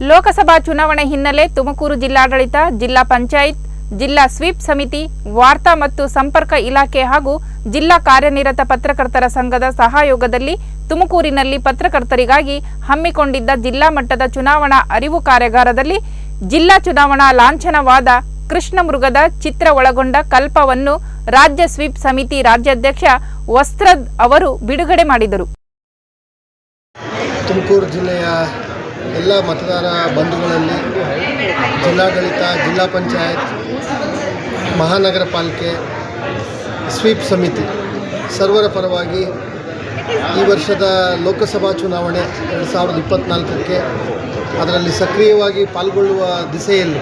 ಲೋಕಸಭಾ ಚುನಾವಣೆ ಹಿನ್ನೆಲೆ ತುಮಕೂರು ಜಿಲ್ಲಾಡಳಿತ, ಜಿಲ್ಲಾ ಪಂಚಾಯತ್, ಜಿಲ್ಲಾ ಸ್ವೀಪ್ ಸಮಿತಿ, ವಾರ್ತಾ ಮತ್ತು ಸಂಪರ್ಕ ಇಲಾಖೆ ಹಾಗೂ ಜಿಲ್ಲಾ ಕಾರ್ಯನಿರತ ಪತ್ರಕರ್ತರ ಸಂಘದ ಸಹಯೋಗದಲ್ಲಿ ತುಮಕೂರಿನಲ್ಲಿ ಪತ್ರಕರ್ತರಿಗಾಗಿ ಹಮ್ಮಿಕೊಂಡಿದ್ದ ಜಿಲ್ಲಾ ಮಟ್ಟದ ಚುನಾವಣಾ ಅರಿವು ಕಾರ್ಯಾಗಾರದಲ್ಲಿ ಜಿಲ್ಲಾ ಚುನಾವಣಾ ಲಾಂಛನವಾದ ಕೃಷ್ಣಮೃಗದ ಚಿತ್ರ ಒಳಗೊಂಡ ಕಲ್ಪವನ್ನು ರಾಜ್ಯ ಸ್ವೀಪ್ ಸಮಿತಿ ರಾಜ್ಯಾಧ್ಯಕ್ಷ ವಸ್ತ್ರದ್ ಅವರು ಬಿಡುಗಡೆ ಮಾಡಿದರು. ತುಮಕೂರು ಜಿಲ್ಲೆಯ ಎಲ್ಲ ಮತದಾರ ಬಂಧುಗಳಲ್ಲಿ ಜಿಲ್ಲಾಡಳಿತ, ಜಿಲ್ಲಾ ಪಂಚಾಯತ್, ಮಹಾನಗರ ಪಾಲಿಕೆ, ಸ್ವೀಪ್ ಸಮಿತಿ ಸರ್ವರ ಪರವಾಗಿ ಈ ವರ್ಷದ ಲೋಕಸಭಾ ಚುನಾವಣೆ ಎರಡು ಸಾವಿರದ ಇಪ್ಪತ್ತ್ನಾಲ್ಕಕ್ಕೆ ಅದರಲ್ಲಿ ಸಕ್ರಿಯವಾಗಿ ಪಾಲ್ಗೊಳ್ಳುವ ದಿಸೆಯಲ್ಲಿ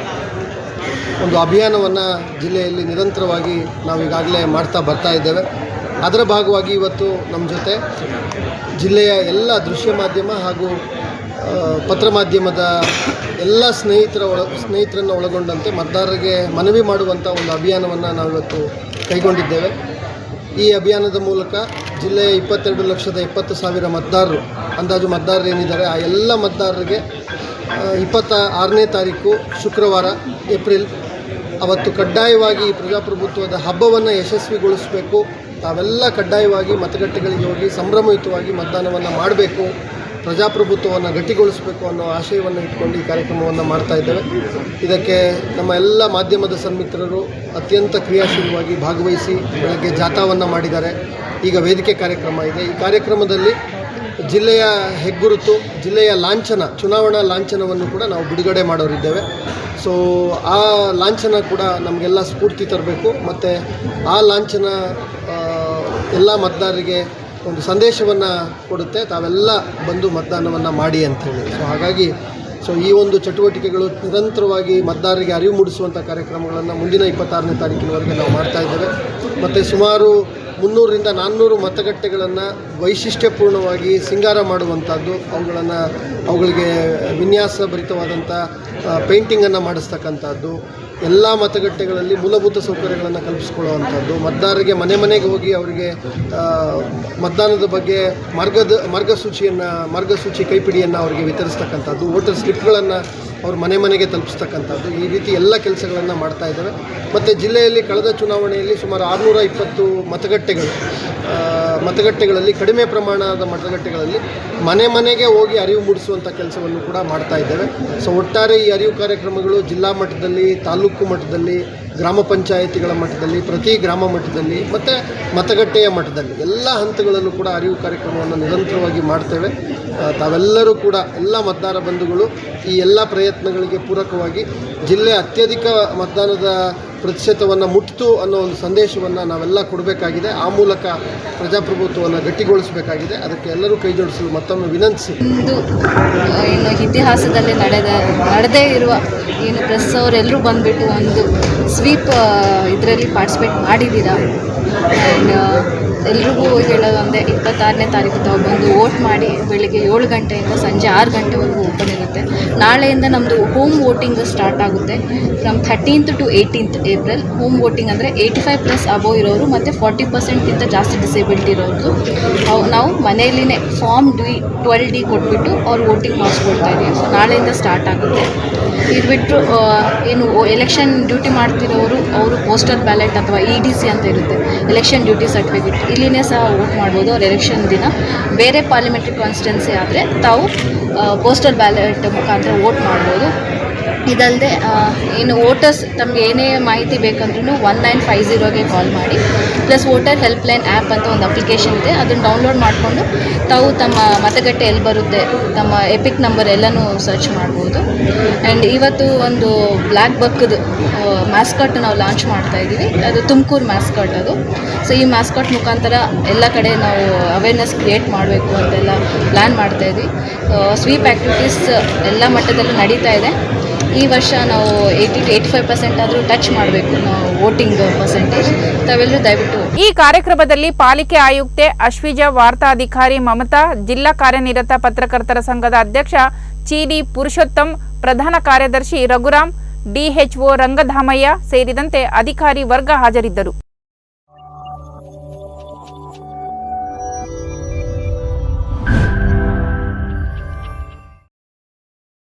ಒಂದು ಅಭಿಯಾನವನ್ನು ಜಿಲ್ಲೆಯಲ್ಲಿ ನಿರಂತರವಾಗಿ ನಾವು ಈಗಾಗಲೇ ಮಾಡ್ತಾ ಬರ್ತಾ ಇದ್ದೇವೆ. ಅದರ ಭಾಗವಾಗಿ ಇವತ್ತು ನಮ್ಮ ಜೊತೆ ಜಿಲ್ಲೆಯ ಎಲ್ಲ ದೃಶ್ಯ ಮಾಧ್ಯಮ ಹಾಗೂ ಪತ್ರ ಮಾಧ್ಯಮದ ಎಲ್ಲ ಸ್ನೇಹಿತರ ಒಳ ಸ್ನೇಹಿತರನ್ನು ಒಳಗೊಂಡಂತೆ ಮತದಾರರಿಗೆ ಮನವಿ ಮಾಡುವಂಥ ಒಂದು ಅಭಿಯಾನವನ್ನು ನಾವಿವತ್ತು ಕೈಗೊಂಡಿದ್ದೇವೆ. ಈ ಅಭಿಯಾನದ ಮೂಲಕ ಜಿಲ್ಲೆಯ ಇಪ್ಪತ್ತೆರಡು ಲಕ್ಷದ ಎಪ್ಪತ್ತು ಸಾವಿರ ಮತದಾರರು, ಅಂದಾಜು ಮತದಾರರು ಏನಿದ್ದಾರೆ, ಆ ಎಲ್ಲ ಮತದಾರರಿಗೆ ಇಪ್ಪತ್ತ ಆರನೇ ತಾರೀಕು ಶುಕ್ರವಾರ, ಏಪ್ರಿಲ್, ಅವತ್ತು ಕಡ್ಡಾಯವಾಗಿ ಈ ಪ್ರಜಾಪ್ರಭುತ್ವದ ಹಬ್ಬವನ್ನು ಯಶಸ್ವಿಗೊಳಿಸಬೇಕು. ತಾವೆಲ್ಲ ಕಡ್ಡಾಯವಾಗಿ ಮತಗಟ್ಟೆಗಳಿಗೆ ಹೋಗಿ ಸಂಭ್ರಮಯುತವಾಗಿ ಮತದಾನವನ್ನು ಮಾಡಬೇಕು. ಪ್ರಜಾಪ್ರಭುತ್ವವನ್ನು ಗಟ್ಟಿಗೊಳಿಸಬೇಕು ಅನ್ನೋ ಆಶಯವನ್ನು ಇಟ್ಕೊಂಡು ಈ ಕಾರ್ಯಕ್ರಮವನ್ನು ಮಾಡ್ತಾ ಇದ್ದೇವೆ. ಇದಕ್ಕೆ ನಮ್ಮ ಎಲ್ಲ ಮಾಧ್ಯಮದ ಸನ್ಮಿತ್ರರು ಅತ್ಯಂತ ಕ್ರಿಯಾಶೀಲವಾಗಿ ಭಾಗವಹಿಸಿ ಬೆಳಗ್ಗೆ ಜಾಥಾವನ್ನು ಮಾಡಿದ್ದಾರೆ. ಈಗ ವೇದಿಕೆ ಕಾರ್ಯಕ್ರಮ ಇದೆ. ಈ ಕಾರ್ಯಕ್ರಮದಲ್ಲಿ ಜಿಲ್ಲೆಯ ಹೆಗ್ಗುರುತು, ಜಿಲ್ಲೆಯ ಲಾಂಛನ, ಚುನಾವಣಾ ಲಾಂಛನವನ್ನು ಕೂಡ ನಾವು ಬಿಡುಗಡೆ ಮಾಡೋರಿದ್ದೇವೆ. ಸೊ ಆ ಲಾಂಛನ ಕೂಡ ನಮಗೆಲ್ಲ ಸ್ಫೂರ್ತಿ ತರಬೇಕು. ಮತ್ತು ಆ ಲಾಂಛನ ಎಲ್ಲ ಮತದಾರರಿಗೆ ಒಂದು ಸಂದೇಶವನ್ನು ಕೊಡುತ್ತೆ. ತಾವೆಲ್ಲ ಬಂದು ಮತದಾನವನ್ನು ಮಾಡಿ ಅಂಥೇಳಿ ಸೊ ಹಾಗಾಗಿ ಸೊ ಈ ಒಂದು ಚಟುವಟಿಕೆಗಳು ನಿರಂತರವಾಗಿ ಮತದಾರರಿಗೆ ಅರಿವು ಮೂಡಿಸುವಂಥ ಕಾರ್ಯಕ್ರಮಗಳನ್ನು ಮುಂದಿನ ಇಪ್ಪತ್ತಾರನೇ ತಾರೀಕಿನವರೆಗೆ ನಾವು ಮಾಡ್ತಾ ಇದ್ದೇವೆ. ಮತ್ತು ಸುಮಾರು ಮುನ್ನೂರರಿಂದ ನಾನ್ನೂರು ಮತಗಟ್ಟೆಗಳನ್ನು ವೈಶಿಷ್ಟ್ಯಪೂರ್ಣವಾಗಿ ಸಿಂಗಾರ ಮಾಡುವಂಥದ್ದು ಅವುಗಳನ್ನು, ಅವುಗಳಿಗೆ ವಿನ್ಯಾಸಭರಿತವಾದಂಥ ಪೇಂಟಿಂಗನ್ನು ಮಾಡಿಸ್ತಕ್ಕಂಥದ್ದು ಎಲ್ಲ ಮತಗಟ್ಟೆಗಳಲ್ಲಿ ಮೂಲಭೂತ ಸೌಕರ್ಯಗಳನ್ನು ಕಲ್ಪಿಸ್ಕೊಳ್ಳುವಂಥದ್ದು. ಮತದಾರರಿಗೆ ಮನೆ ಮನೆಗೆ ಹೋಗಿ ಅವರಿಗೆ ಮತದಾನದ ಬಗ್ಗೆ ಮಾರ್ಗದ, ಮಾರ್ಗಸೂಚಿಯನ್ನು, ಮಾರ್ಗಸೂಚಿ ಕೈಪಿಡಿಯನ್ನು ಅವರಿಗೆ ವಿತರಿಸ್ತಕ್ಕಂಥದ್ದು. ವೋಟರ್ ಸ್ಲಿಪ್ಗಳನ್ನು ಅವ್ರ ಮನೆ ಮನೆಗೆ ತಲುಪಿಸ್ತಕ್ಕಂಥದ್ದು. ಈ ರೀತಿ ಎಲ್ಲ ಕೆಲಸಗಳನ್ನು ಮಾಡ್ತಾ ಇದ್ದಾವೆ ಮತ್ತು ಜಿಲ್ಲೆಯಲ್ಲಿ ಕಳೆದ ಚುನಾವಣೆಯಲ್ಲಿ ಸುಮಾರು ಆರುನೂರ ಇಪ್ಪತ್ತು ಮತಗಟ್ಟೆಗಳು ಮತಗಟ್ಟೆಗಳಲ್ಲಿ, ಕಡಿಮೆ ಪ್ರಮಾಣದ ಮತಗಟ್ಟೆಗಳಲ್ಲಿ ಮನೆ ಮನೆಗೆ ಹೋಗಿ ಅರಿವು ಮೂಡಿಸುವಂಥ ಕೆಲಸವನ್ನು ಕೂಡ ಮಾಡ್ತಾ ಇದ್ದೇವೆ. ಸೊ ಒಟ್ಟಾರೆ ಈ ಅರಿವು ಕಾರ್ಯಕ್ರಮಗಳು ಜಿಲ್ಲಾ ಮಟ್ಟದಲ್ಲಿ, ತಾಲೂಕು ಮಟ್ಟದಲ್ಲಿ, ಗ್ರಾಮ ಪಂಚಾಯಿತಿಗಳ ಮಟ್ಟದಲ್ಲಿ, ಪ್ರತಿ ಗ್ರಾಮ ಮಟ್ಟದಲ್ಲಿ, ಮತ್ತು ಮತಗಟ್ಟೆಯ ಮಟ್ಟದಲ್ಲಿ ಎಲ್ಲ ಹಂತಗಳಲ್ಲೂ ಕೂಡ ಅರಿವು ಕಾರ್ಯಕ್ರಮವನ್ನು ನಿರಂತರವಾಗಿ ಮಾಡ್ತೇವೆ. ತಾವೆಲ್ಲರೂ ಕೂಡ ಎಲ್ಲ ಮತದಾರ ಬಂಧುಗಳು ಈ ಎಲ್ಲ ಪ್ರಯತ್ನಗಳಿಗೆ ಪೂರಕವಾಗಿ ಜಿಲ್ಲೆ ಅತ್ಯಧಿಕ ಮತದಾನದ ಪ್ರತಿಶತವನ್ನು ಮುಟ್ಟಿತು ಅನ್ನೋ ಒಂದು ಸಂದೇಶವನ್ನು ನಾವೆಲ್ಲ ಕೊಡಬೇಕಾಗಿದೆ. ಆ ಮೂಲಕ ಪ್ರಜಾಪ್ರಭುತ್ವವನ್ನು ಗಟ್ಟಿಗೊಳಿಸಬೇಕಾಗಿದೆ. ಅದಕ್ಕೆ ಎಲ್ಲರೂ ಕೈ ಜೋಡಿಸಲು ಮತ್ತೊಮ್ಮೆ ವಿನಂತಿಸಿ. ಇದು ಏನು ಇತಿಹಾಸದಲ್ಲಿ ನಡೆದ, ನಡೆದೇ ಇರುವ ಏನು ಪ್ರೆಸ್ ಅವರೆಲ್ಲರೂ ಬಂದುಬಿಟ್ಟು ಒಂದು ಸ್ವೀಪ್ ಇದರಲ್ಲಿ ಪಾರ್ಟಿಸಿಪೇಟ್ ಮಾಡಿದ್ದೀರಾ? ಎಲ್ರಿಗೂ ಹೇಳೋದಂದರೆ ಇಪ್ಪತ್ತಾರನೇ ತಾರೀಕು ತಾವು ಬಂದು ವೋಟ್ ಮಾಡಿ ಬೆಳಿಗ್ಗೆ ಏಳು ಗಂಟೆಯಿಂದ ಸಂಜೆ ಆರು ಗಂಟೆವರೆಗೂ ಓಪನ್ ಇರುತ್ತೆ. ನಾಳೆಯಿಂದ ನಮ್ಮದು ಹೋಮ್ ವೋಟಿಂಗ್ ಸ್ಟಾರ್ಟ್ ಆಗುತ್ತೆ. From thirteenth to eighteenth April home voting ಅಂದರೆ ಏಯ್ಟಿ ಫೈವ್ ಪ್ಲಸ್ ಅಬೋವ್ ಇರೋರು ಮತ್ತು ಫಾರ್ಟಿ ಪರ್ಸೆಂಟ್ಗಿಂತ ಜಾಸ್ತಿ ಡಿಸೇಬಿಲಿಟಿ ಇರೋರು ನಾವು ಮನೆಯಲ್ಲಿನೇ ಫಾರ್ಮ್ ಡಿ ಟ್ವೆಲ್ ಡಿ ಕೊಟ್ಬಿಟ್ಟು ಅವ್ರು ವೋಟಿಂಗ್ ಮಾಡಿಸ್ಕೊಡ್ತಾ ಇದ್ದೀವಿ. ಸೊ ನಾಳೆಯಿಂದ ಸ್ಟಾರ್ಟ್ ಆಗುತ್ತೆ. ಇದು ಬಿಟ್ಟು ಏನು ಎಲೆಕ್ಷನ್ ಡ್ಯೂಟಿ ಮಾಡ್ತಿರೋರು, ಅವರು ಪೋಸ್ಟಲ್ ಬ್ಯಾಲೆಟ್ ಅಥವಾ ಇ ಡಿ ಸಿ ಅಂತ ಇರುತ್ತೆ. ಎಲೆಕ್ಷನ್ ಡ್ಯೂಟಿ ಸರ್ಟಿಫಿಕೇಟ್ ಇಲ್ಲಿನೇ ಸಹ ವೋಟ್ ಮಾಡ್ಬೋದು ಅವ್ರ ಎಲೆಕ್ಷನ್ ದಿನ. ಬೇರೆ ಪಾರ್ಲಿಮೆಂಟ್ರಿ ಕಾನ್ಸ್ಟಿಟ್ಯೆನ್ಸಿ ಆದರೆ ತಾವು ಪೋಸ್ಟಲ್ ಬ್ಯಾಲೆಟ್ ಮುಖಾಂತರ ವೋಟ್ ಮಾಡ್ಬೋದು. ಇದಲ್ಲದೆ ಏನು ವೋಟರ್ಸ್ ತಮಗೆ ಏನೇ ಮಾಹಿತಿ ಬೇಕಂದ್ರೂ ಒನ್ ನೈನ್ ಫೈವ್ ಜೀರೋಗೆ ಕಾಲ್ ಮಾಡಿ. ಪ್ಲಸ್ ವೋಟರ್ ಹೆಲ್ಪ್ಲೈನ್ ಆ್ಯಪ್ ಅಂತ ಒಂದು ಅಪ್ಲಿಕೇಶನ್ ಇದೆ. ಅದನ್ನು ಡೌನ್ಲೋಡ್ ಮಾಡಿಕೊಂಡು ತಾವು ತಮ್ಮ ಮತಗಟ್ಟೆ ಎಲ್ಲಿ ಬರುತ್ತೆ, ತಮ್ಮ ಎಪಿಕ್ ನಂಬರ್ ಎಲ್ಲನೂ ಸರ್ಚ್ ಮಾಡ್ಬೋದು. ಆ್ಯಂಡ್ ಇವತ್ತು ಒಂದು ಬ್ಲ್ಯಾಕ್ ಬಕ್ಕದು ಮ್ಯಾಸ್ಕಟ್ ನಾವು ಲಾಂಚ್ ಮಾಡ್ತಾ ಇದ್ದೀವಿ. ಅದು ತುಮಕೂರು ಮ್ಯಾಸ್ಕಟ್ ಅದು. ಸೊ ಈ ಮ್ಯಾಸ್ಕಟ್ ಮುಖಾಂತರ ಎಲ್ಲ ಕಡೆ ನಾವು ಅವೇರ್ನೆಸ್ ಕ್ರಿಯೇಟ್ ಮಾಡಬೇಕು ಅಂತೆಲ್ಲ ಪ್ಲ್ಯಾನ್ ಮಾಡ್ತಾ ಇದ್ವಿ ಸ್ವೀಪ್ ಆ್ಯಕ್ಟಿವಿಟೀಸ್ ಎಲ್ಲ ಮಟ್ಟದಲ್ಲೂ ನಡೀತಾ ಇದೆ. ಈ ವರ್ಷ ನಾವು eighty to eighty five percent ಆದರೂ ಟಚ್ ಮಾಡಬೇಕು ನಾವು ವೋಟಿಂಗ್ ಪರ್ಸೆಂಟೇಜ್ ತಾವೆಲ್ಲರೂ ದಯವಿಟ್ಟು ಈ ಕಾರ್ಯಕ್ರಮದಲ್ಲಿ ಪಾಲಿಕೆ ಆಯುಕ್ತೆ ಅಶ್ವಿಜಾ, ವಾರ್ತಾಧಿಕಾರಿ ಮಮತಾ, ಜಿಲ್ಲಾ ಕಾರ್ಯನಿರತ ಪತ್ರಕರ್ತರ ಸಂಘದ ಅಧ್ಯಕ್ಷ ಚಿಡಿ ಪುರುಷೋತ್ತಮ್, ಪ್ರಧಾನ ಕಾರ್ಯದರ್ಶಿ ರಘುರಾಮ್, ಡಿಎಚ್ಒ ರಂಗಧಾಮಯ್ಯ ಸೇರಿದಂತೆ ಅಧಿಕಾರಿ ವರ್ಗ ಹಾಜರಿದ್ದರು.